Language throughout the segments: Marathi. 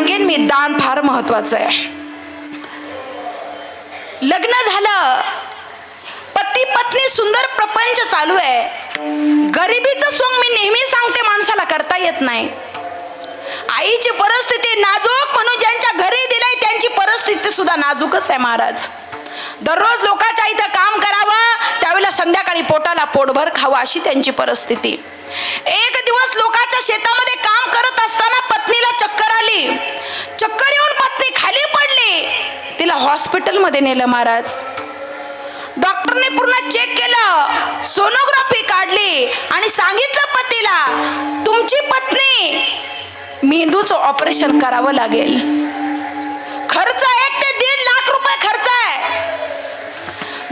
सांगेन मी दान फार महत्वाचं आहे. लग्न झालं पती पत्नी सुंदर प्रपंच चालू आहे. गरिबीचं सोंग मी नेहमी सांगते माणसाला करता येत नाही. आईची परिस्थिती नाजूक म्हणून ज्यांच्या घरी दिलंय त्यांची परिस्थिती सुद्धा नाजूकच आहे महाराज. दररोज लोकांच्या इथं काम करावं त्यावेळेला संध्याकाळी पोटाला पोटभर खावं अशी त्यांची परिस्थिती. एक दिवस लोकांच्या शेतामध्ये काम करत असताना पत्नीला चक्कर आली. चक्कर येऊन पत्नी खाली पडली. तिला हॉस्पिटलमध्ये नेलं महाराज. डॉक्टरने पूर्ण चेक केलं. सोनोग्राफी काढली आणि सांगितलं पतीला तुमची पत्नी मेंदूचं ऑपरेशन करावं लागेल. खर्च एक ते दीड लाख रुपये खर्च आहे.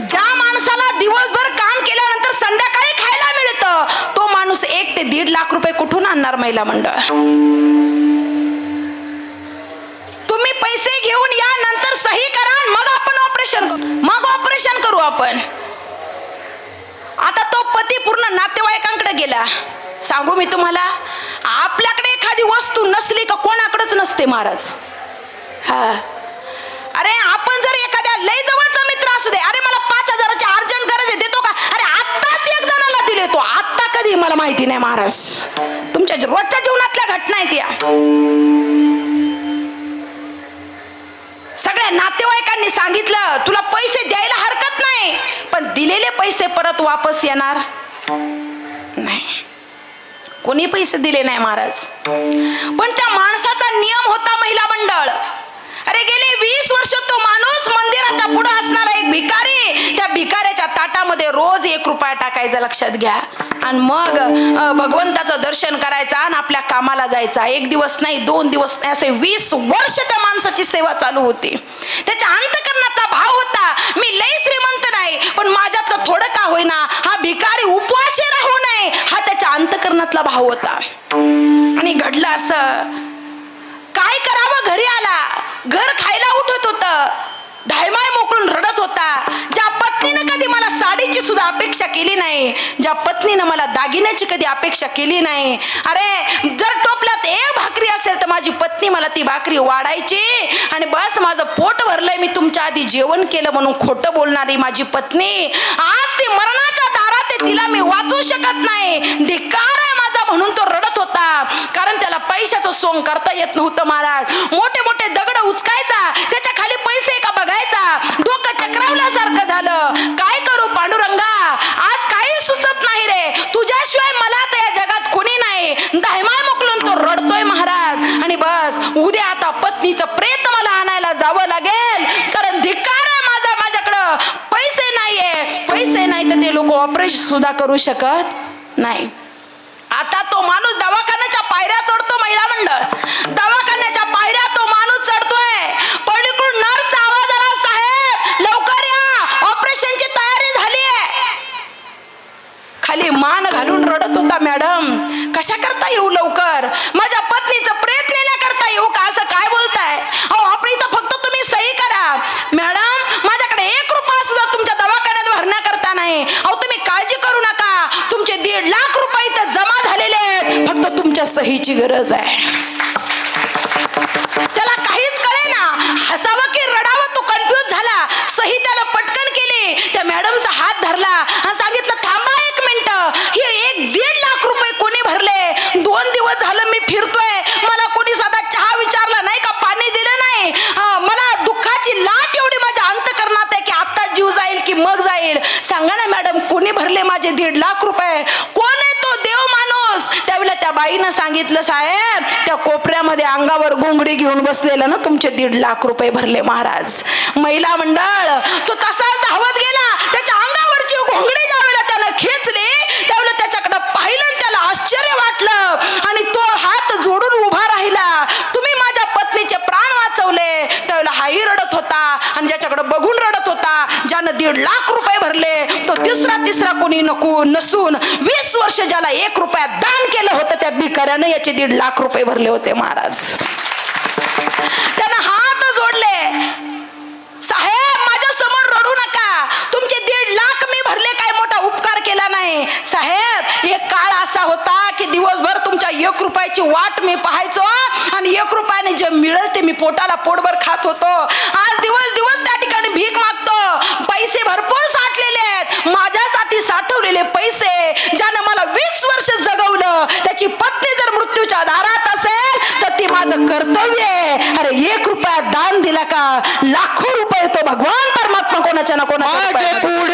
ज्या माणसाला दिवसभर काम केल्यानंतर संध्याकाळी माणूस एक ते दीड लाख रुपये कुठून आणणार महिला मंडळ? तुम्ही पैसे घेऊन या नंतर सही करा मग आपण ऑपरेशन करू. मग ऑपरेशन करू आपण. आता तो पती पूर्ण नातेवाईकांकडे गेला. सांगू मी तुम्हाला आपल्याकडे एखादी वस्तू नसली का कोणाकडेच नसते महाराज. हा. अरे आपण जर एखाद्या लय जवळचा मित्र असू दे अरे मला पाच हजाराची अर्जंट गरज आहे देतो का अरे आत्ताच एक जणाला दिले तो तुम्हाला माहिती नाही महाराज. तुमच्या रोजच्या जीवनातल्या घटना आहेत या. सगळ्या नातेवाईकांनी सांगितलं तुला पैसे द्यायला हरकत नाही पण दिलेले पैसे परत वापस येणार नाही. कोणी पैसे दिले नाही महाराज. पण त्या माणसाचा नियम होता महिला मंडळ. अरे गेले वीस वर्ष तो माणूस मंदिराच्या पुढे असणारा एक भिकारी त्या भिकाऱ्याच्या ताटामध्ये रोज एक रुपया टाकायचा लक्षात घ्या. आणि मग भगवंताचं दर्शन करायचं आणि आपल्या कामाला जायचा. एक दिवस नाही दोन दिवस नाही असे वीस वर्ष त्या माणसाची सेवा चालू होती. त्याच्या अंतकरणातला भाव होता मी लय श्रीमंत नाही पण माझ्यातलं थोडं का होईना हा भिकारी उपवाशी राहू नये हा त्याच्या अंतकरणातला भाव होता. आणि घडलं असं काय करावं घरी आला. घर खायला उठत होत. धायमाय मोकळून रडत होता. ज्या अपेक्षा केली नाही. ज्या पत्नीनं मला दागिन्याची कधी अपेक्षा केली नाही. अरे जर टोपल्यात ए भाकरी असेल तर माझी पत्नी मला ती भाकरी वाढायची. आणि बस माझं पोट भरलंय मी तुमच्या आधी जेवण केलं म्हणून खोटं बोलणारी माझी पत्नी. आज ती मरणाच्या दारात तिला मी वाचू शकत नाही. धिकार आहे माझा म्हणून तो रडत होता. कारण त्याला पैशाचं सोंग करता येत नव्हतं महाराज. मोठे मोठे दगड उचकायचा त्याच्याखाली पैसे का बघायचा डोकं चक्रावल्यासारखं झालं काय करू पांडुरंगा आज काही सुचत नाही रे तुझ्याशिवाय मला तर या जगात कोणी नाही दायमाय मोकलून तो रडतोय महाराज आणि बस उद्या आता पत्नीचं प्रेत मला आणायला जावं लागेल कारण धिक्कार आहे माझा माझ्याकडं पैसे नाहीये पैसे नाही तर ते लोक ऑपरेशन सुद्धा करू शकत नाही. आता तो माणूस दवाखान्याच्या पायऱ्या चढतो महिला मंडळ. दवाखान्याच्या पायऱ्या तो माणूस चढतोय. पलीकडून नर्स आवाज आला साहेब लवकर या. ऑपरेशनची तयारी झाली आहे. खाली मान घालून रडत होता मॅडम. कशा करता येऊ लवकर माझ्या पत्नीचं प्रेत नेण्याकरता येऊ का असं काय बोलताय अहो आपण इथं फक्त तुम्ही सही करा मॅडम माझ्याकडे एक रुपया सुद्धा तुमच्या दवाखान्यात भरण्याकरता नाही अहो तुम्ही काळजी करू नका तुमचे दीड लाख रुपये इथं जमा झालेले आहेत फक्त तुमच्या सहीची गरज आहे. त्याला काहीच कळे ना हसावं की रडावं तो कन्फ्युज झाला. सही त्याला पटकन केली. त्या मॅडमचा हात धरला आणि सांगितलं थांबा एक मिनिट. हे एक दीड लाख रुपये कोणी भरले? दोन दिवस झालं मी फिरतोय. मला कोणी साधा चहा विचारला नाही का? पाणी दिलं नाही. मला दुःखाची लाट एवढी माझ्या अंतकरणात आहे की आता जीव जाईल की मग जाईल. सांगा ना मॅडम कोणी भरले माझे दीड लाख रुपये कोण आहे तो देव माणूस त्यावेळेला त्या बाईनं सांगितलं साहेब त्या कोपऱ्यामध्ये अंगावर घोंगडी घेऊन बसलेलं ना तुमचे दीड लाख रुपये भरले महाराज. महिला मंडळ तो तसाच धावत गेला. त्याच्या अंगावरची घोंगडी ज्यावेळेला त्यानं खेचली त्यावेळेला त्याच्याकडे पाहिलं आणि त्याला आश्चर्य वाटलं आणि तो हात जोडून उभा राहिला तुम्ही माझ्या पत्नीचे प्राण वाचवले ज्याच्याकडे हाही रडत होता आणि ज्याच्याकडे बघून रडत होता ज्यानं दीड लाख रुपये भरले तो तिसरा तिसरा कोणी नको नसून वीस वर्ष ज्याला एक रुपया दान केलं होतं त्या भिकाऱ्यानं याचे दीड लाख रुपये भरले होते महाराज. त्यानं हात जोडले. साहेब माझ्यासमोर रडू नका. तुमचे दीड लाख मी भरले काय मोठा उपकार केला नाही. साहेब एक काळ असा होता की दिवसभर तुमच्या एक रुपयाची वाट मी पाहायचो आणि एक रुपयाने जे मिळेल ते मी पोटाला पोटभर खात होतो. आज दिवस दिवस त्या ठिकाणी भीक मागतो. पैसे भरपूर साठलेले आहेत. माझ्यासाठी साठवलेले पैसे ज्यानं मला वीस वर्ष जगवलं त्याची पत्नी जर मृत्यूच्या दारात असेल तर ती माझं कर्तव्य आहे. अरे एक रुपया दान दिला का? लाखो रुपये तो भगवान परमात्मा कोणाच्या ना रुपयात. तू